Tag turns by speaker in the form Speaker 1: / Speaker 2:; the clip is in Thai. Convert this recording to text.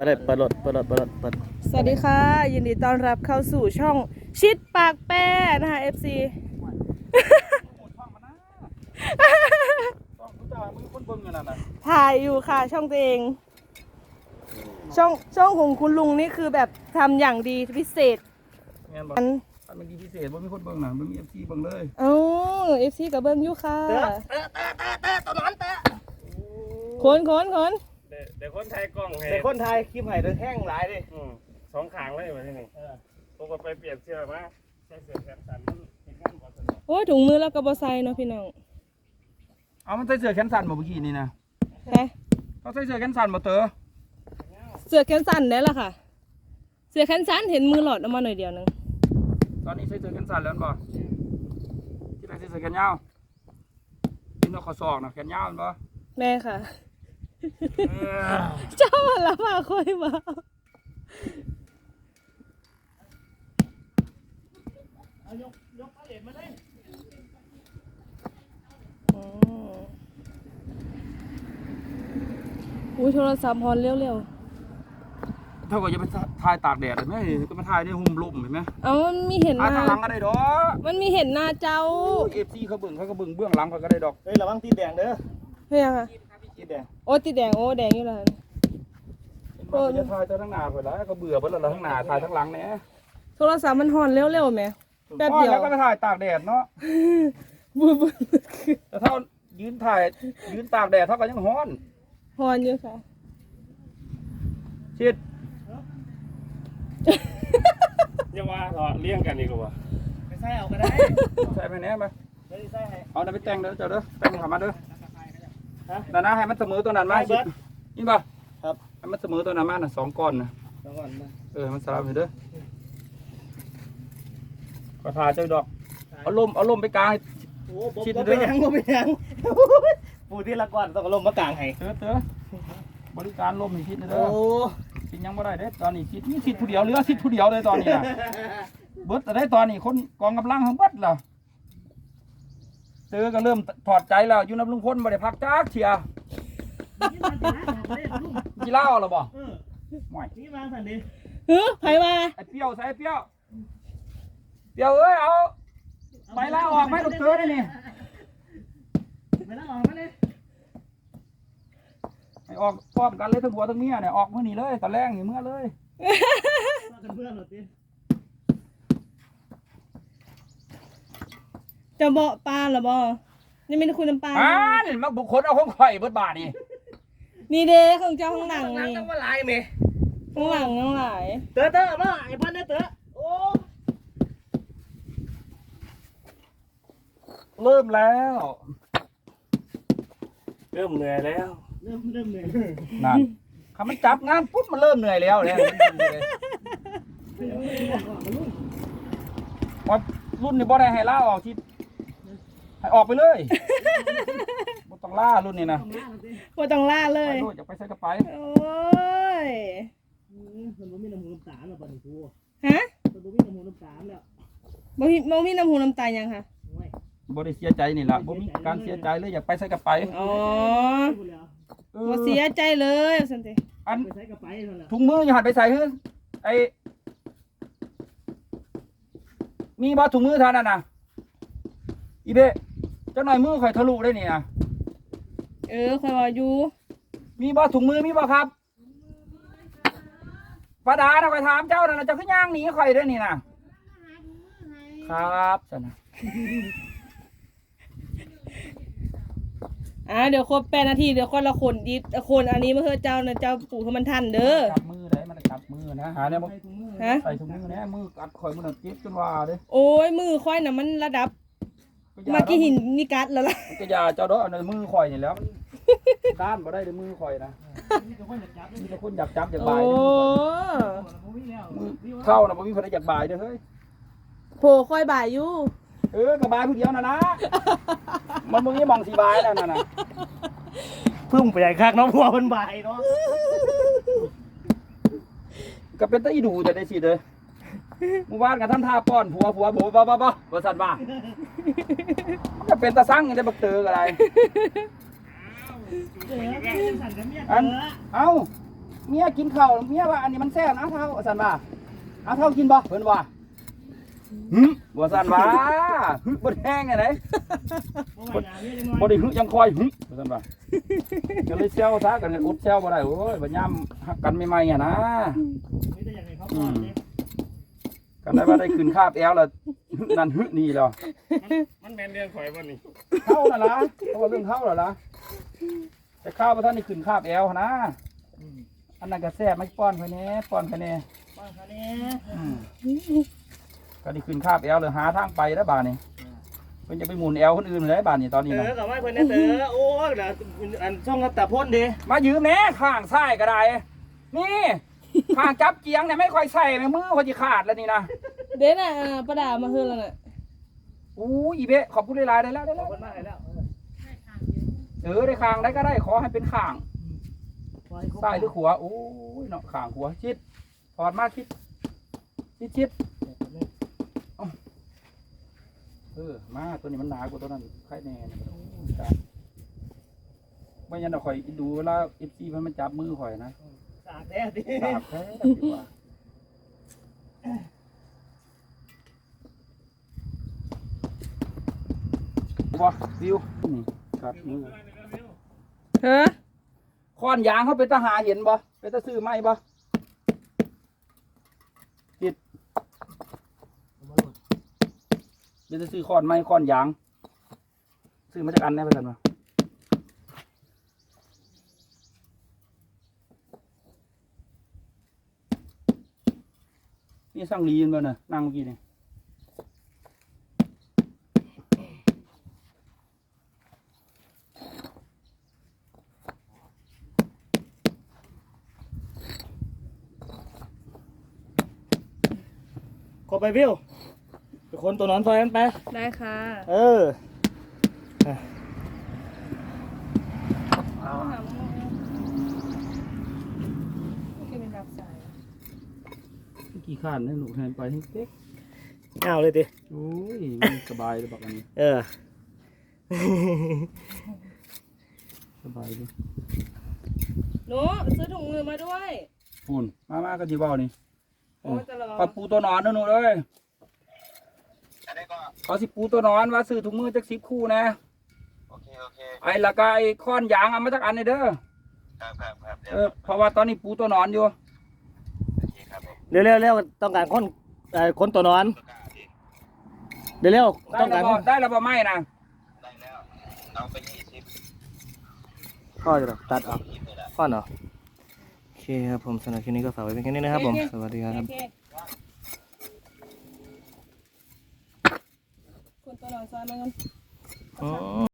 Speaker 1: เปิดเปิดรถเปิดรถเปิดรถเปิด
Speaker 2: สวัสดีค่ะ ยินดีต้อนรับเข้าสู่ช่องชิดปากแป้นะคะ FC
Speaker 3: ต้องผู้จ่ายมึงคนเบิ่งกันน่ะนะ
Speaker 2: ถ่ายอยู่ค่ะช่องตัวเอง ช่องช่องของคุณลุงนี่คือแบบทำอย่างดีพิเศษ
Speaker 3: แม่นบ่
Speaker 2: อัน
Speaker 3: อันเมื่อกี้พิเศษบ่มีคนเบิ่งน่ะบ่มี FC เบิ่งเลย
Speaker 2: เอ้า FC กับเบิ้งอยู่ค่ะ
Speaker 1: เตะเตะเตะเตะเตะตัวนั้นเตะ
Speaker 2: คนคนคน
Speaker 4: เดี๋ยวเดี๋ยวคนไทยกล้องให้
Speaker 1: ในคนไทยคลิปไห้เดินแห้งหลายเลย
Speaker 4: อืมสองขางเลยมาที่นี่ผมก็ไปเปลี่ยนเสื้อมาใส่เสื้อแขนสั้นมันเห็นงานกว่าสนุก
Speaker 2: โอ้ยถุงมือแล้วก็บอไซเนาะพี่น้อง
Speaker 3: เอามันใส่เสื้อแขนสั้นบ่เมื่อกี้นี่นะ
Speaker 2: ฮะ
Speaker 3: เขาใส่เสื้อแขนสั้นบ่เตอ
Speaker 2: เสือแขนสั้นได้ละค่ะ เสือแขนสั้นเห็นมือหลอดออกมาหน่อยเดียวนึง
Speaker 3: ตอนนี้ใส่เสื้อแขนสั้นแล้วแม่นบ่ที่ไหนใส่เสื้อแขนยาวนี่เนาะข้อศอกนะแขนยาวแม่นบ่
Speaker 2: แม่ค่ะ เจ้ามาแล้วมาค่อยมาอืมอุ้ยโทรศัพท์ฮอนเร็ว
Speaker 3: เท่ากับจะไปถ่ายตากแดดเลยแม่ก็มาถ่ายในห่มลมเห็นไหม
Speaker 2: ๆเอามันมีเห็นห
Speaker 3: ถ่าย
Speaker 2: น้า
Speaker 3: ทางหลังก็ได้ดอก
Speaker 2: มันมีเห็นหน้าเจ้า
Speaker 3: เอฟซีเขาเบิ่งเขาก็เบิ่งเบื้องหลังเขาก็ได้ดอก
Speaker 1: เฮ้ยระวังตีนแดงเด้อ
Speaker 2: เฮ้ยค่ะ
Speaker 1: ตีนแดง
Speaker 2: โอ้ติดแดงโอ้แดงอยู่แล้ว
Speaker 3: เออ จะถ่ายแต่ทั้งหน้าเพิ่นแล้วก็เบื่อเพิ่นแล้วล่ะทั้งหน้าถ่ายทั้งหลังแหน่
Speaker 2: โทรศัพท์มันฮอนเร็วๆไหมแป๊บเดียว
Speaker 3: แล้วก็ไปถ่ายตากแดดเนาะ
Speaker 2: บูบู
Speaker 3: แต่ถ้ายืนถ่ายยืนตากแดดเท่ากับยังฮ้อน
Speaker 2: ฮอนอยู่ค่ะ
Speaker 3: ชิด
Speaker 4: อย่าว่าเถอะเลี้ยงกันดีกว่า
Speaker 1: ไปใส่เอาก็ได้
Speaker 3: ใส่ไปแหน่มา
Speaker 1: เฮ้ยใส่ให้
Speaker 3: เอานั่นไปแต่งเด้อเจ้าเด้อแต่งเข้ามาเด้อ นั่นนะให้มันเสมอตัวนั้นมาชิดนี่ป่ะ
Speaker 1: ครับ
Speaker 3: ให้มันเสมอตัวนั้นมาน่ะสองก้อนนะ
Speaker 1: เดี๋ยวก่อนนะ
Speaker 3: เออมันสลับให้เด้อก็ถ่ายเจ้าดอกเอาลมเอาลมไปกลางให้
Speaker 1: โอ้บ่
Speaker 3: ชิด
Speaker 1: บ่
Speaker 3: เด้
Speaker 1: เป็
Speaker 3: อ
Speaker 1: นหยังบ่เป็นหยังปูที่ละก่อนต้องเอาลมมากลางให้
Speaker 3: เต๋อเต๋อบริการลมให้ชิดเด้
Speaker 1: โอ้
Speaker 3: อชิดยังบ่ได้เด้อตอนนี้ชิดมีชิดผู้เดียวเหลือชิดผู้เดียวเลยตอนนี้น่ะเบิดแต่ได้ตอนนี้คนกองกำลังของเบิดแล้ว เตอก็เริ่มถอดใจแล้วอยู่น้ำลุงพลบ่ได้พักจักเทียกีฬาเอาหรอบ่
Speaker 1: เออ
Speaker 3: ห่วย
Speaker 1: นี่มาสั่นดิ
Speaker 2: เฮ้ยไผว่า
Speaker 3: ไอ้เปรี้ยวใส่ไอ้เปรี้ยวเปรี้ยวเอ้ยเอาใบลาออกไหมลูกเตอได้นี่
Speaker 1: ไปแล้วออกมาเลย
Speaker 3: ให้ออกพร้อมกันเลยทั้งผัวทั้งเมียเนี่ยออกมื้อนี้เลยตอนแรกนี่เมื่อเลย
Speaker 1: มากันเพื่อนเหรอติ
Speaker 2: จะเบาะปลาเหรอบ่นี่ไม่ได้คุณน้ำปลา
Speaker 3: อ่านมาบุคคลเอาของข่อยเบิดบาทนี่
Speaker 2: นี่เด้ของเจ้าข้างหลังนี่
Speaker 1: ต้องมาลายแม่
Speaker 2: ข้างหลังข้างหลาย
Speaker 1: เต๋อเต๋อมาไอ้พันเด้อเต๋อโอ้
Speaker 3: เริ่มแล้ว
Speaker 4: เริ่มเหนื่อยแล้ว
Speaker 1: เริ่มเริ่มเหนื่อย
Speaker 3: นั่นคำมันจับงานปุ๊บมันเริ่มเหนื่อยแล้วเนี่ยว่ารุ่นนี้บ่ได้ให้ล่าออกที่ ให้ออกไปเลยบ่ต้องล่ารุ่นนี้นะ
Speaker 2: ว่าต้องล่าเล
Speaker 3: ไป
Speaker 2: ย
Speaker 3: โลดอย่าไปใส่กระไป
Speaker 2: โอ้ย
Speaker 1: มันบ่มีน้ำหูน้ำตาลแล้วบัดนี้กู
Speaker 2: ฮะ
Speaker 1: มันบ่มีน้ำหูน้ำตาลแล้ว
Speaker 2: บ่มีบ่มีน้ำหูน้ำตายังค่ะ
Speaker 1: โอ้ย
Speaker 3: บ่ได้เสียใจนี่ล่ะบ่มีการเสียใจเลยอย่าไปใส่กระไป
Speaker 2: อ๋อ
Speaker 1: พูดแล้ว
Speaker 3: เออ
Speaker 2: บ่เสียใจเลยสันติ
Speaker 3: อัน
Speaker 1: ไปใส่กระไปเท่านั้นแหละ
Speaker 3: ถุงมืออย่าหันไปใส่เฮ้ยไอ้มีบ่ถุงมือเท่านั้นน่ะอีเบ้ จังหน่อยมือข่อยทะลุได้นี่นะ
Speaker 2: เออคอยว่าอยู่
Speaker 3: มีบ่ถุงมือมีบ่ครับป้าดาน่ะข่อยถามเจ้าน่ะนะเจ้าคือย่างหนีข่อยได้อนี่นะครับจ้ะนะ
Speaker 2: อ่าเดี๋ยวครบแปดนาทีเดี๋ยวคนละคนดิคนอันนี้มาเฮือเจ้านะเจ้าปู่ให้มันทันเด้อ
Speaker 3: จับมือได้มันจับมือนะหาเนี่ยบ่
Speaker 1: ใส่ถุงมือ
Speaker 2: ฮะ
Speaker 3: ใส่ถุงมือแน่มือกัดข่อยมันนะเจ็บจนว่าเด้
Speaker 2: โอ้ยมือค่อยน่ะมันระดับ เมากี้หินมีกัดแล้วล่ะ
Speaker 3: มันก็อยาเจ้าดอกอันนั้นมือข่อยนี่แหล้วมันด้านบ่ได้เด้อมือข่อยนะ
Speaker 1: มีแต่คนอยากจับ
Speaker 3: มีแต่คนอยากจับอยาก
Speaker 2: โอ้
Speaker 3: บายเด้อ
Speaker 1: บ่มีแล้ว
Speaker 3: มือเท่าน่ะบ่มีคนได้อยากบายเด้อเฮ้ย
Speaker 2: โผค่อยบ่ายอยู่
Speaker 3: เออกระบายผู้เดียวนะนะมันมึงนี่มองสีบายแล้วนะนะ
Speaker 1: พึ่งไปใหญ่คักเนาะพัวเพิ่นบ่ายเนาะ
Speaker 3: ก็เป็นตะอีดูจะได้สิเลย หมู่บ้านกับท่านท่าป้อนผัวผัวผัวบ้าบ้าบ้าบริษัทบ้ามันก็เป็นตะสั่งได้บักเตออะไร
Speaker 1: เออสั่นกับเมีย
Speaker 3: อันเอ้าเมียกินข้าวเมียว่าอันนี้มันแซ่บนะเท่าสันว่าเอาเท่ากินบ่เพิ่นว่าหึบ่สันว่าหึบ่แห้งไงไหนบ่ได้หึยังคอยหึว่าซั่นว่าก็เลยเซลซะกันอุดเซลบ่ได้โอ้ยบ่ยามฮักกันใหม่ๆอะนะอืม กันได้ว่าได้ขึ้นคาบแอวแล้วหึนั่นหึนี่แล้ว
Speaker 4: มันแม่นเรื่องข่อยบ่นี่
Speaker 3: เข้าน่ะล่ะเพราะว่าเรื่องเข้าแล้วล่ะแต่ข้าวบ่ทันได้ขึ้นคาบแอวนะอันนั้นก็แซ่บไม่ป้อนไปแหน่ป้อนไปแหน่อืมก็ได้ขึ้นคาบแอวเลยหาทางไปแล้วบาดนี้เพิ่นจะไปหมุนแอวคนอื่นเลยบาดนี้ตอนนี้
Speaker 1: เต๋
Speaker 3: นะ
Speaker 1: อกับไม่เพิ่นนะเต๋อโอ้ยเดี๋ยวอันช่องกับตาพ่นดิ
Speaker 3: มายืมแหน่ข้างซ้ายก็ได้นี่ ข้างจับเกียงเนี่ยไม่ค่อยใส่แม่มือพอจะขาดแล้วนี่นะ
Speaker 2: เด่นอะอ่าประดามาเฮือแล้วน่ะ
Speaker 3: อู้อีเบะขอบคุณหลายๆได้แล้วได้
Speaker 1: ขอ
Speaker 3: แล้
Speaker 1: บ
Speaker 3: ว
Speaker 1: คุณมากเลยแล้ว
Speaker 3: เออได้ข้างได้ก็ได้ขอให้เป็นข้างซ้ายหรือขวาโอ้ยเนาะข้างขวาชิดถอดมาชิดชิดชิดเอาเออมาตัวนี้มันหนากว่าตัวนั้นใครแน่เนี่ยโอ้ยตายไม่งั้นเราคอยดูเวลาเอฟซีมันมาจับมือข่อยนะ
Speaker 1: สากแท้ดิ
Speaker 3: สาบแท้ดีกว่าบ่วิวนี่ครับมือ
Speaker 2: เฮ้อ
Speaker 3: ค้อนยางเขาเป็นทหารเห็นบ่เป็นตะซื้อไหมบ่จิตเป็นตะซื้อค้อนไม้ค้อนยาง ซื้อมาจากอันได้ไปกันบ่ นี่สั่งลีนบ่น่ะนั่งเมื่อกี้นี่
Speaker 1: ขอไปวิวไปคนตัวนอนซอยกันไป
Speaker 2: ได้ค่ะ
Speaker 1: เออ
Speaker 2: เอาหามาโอเคเป็นรับสาย
Speaker 3: เมื่อกี้ข้านให้ลูกแทนไปให้เต๊ก
Speaker 1: เอาเลยดิ
Speaker 3: โอ้ยมันสบายเลยบอกอันนี้
Speaker 1: เออ
Speaker 3: สบายเลย
Speaker 2: หนูซื้อถุงมือมาด้วย
Speaker 3: ปูนมามาก็จีบเอานี่
Speaker 2: โอ้จะรอ
Speaker 3: ปลาปูตัวนอนนะหนูเอ้ยเขาสิปูตัวนอนว่าซื้อถุงมือจักสิบคู่นะ
Speaker 5: โอเคโอเค
Speaker 3: ไอ้ละกไอ้ค้อนยางเอามาจากอันนี่เด้อ
Speaker 5: ครับครับครับเดี๋ยว
Speaker 3: เออเพราะว่าตอนนี้ปูตัวนอนอยู่
Speaker 5: โอ เคครับผม
Speaker 1: เร็วเร็วเร็วต้องการคนเอ่อคนตัวนอน
Speaker 5: ประกาศดิ
Speaker 1: เร็วเร็ว
Speaker 3: ได้
Speaker 1: ต้อง
Speaker 3: แล้
Speaker 1: กาวร
Speaker 3: บ่ได้แล้วบ่ไม่นะ
Speaker 5: ได้แล้วเอาไปยี่สิบ
Speaker 1: ข้อจะหรอตัดออก
Speaker 5: ยี่สิบเลยละ
Speaker 1: ข้อเนาะโอเคครับผมสำหรับคลิปนี้ก็ฝากไว้เพียงแค่นี้นะครับผมสวัสดีครับ
Speaker 2: โอเคคนตัวนอนซ้อนมากัน
Speaker 1: อ๋อ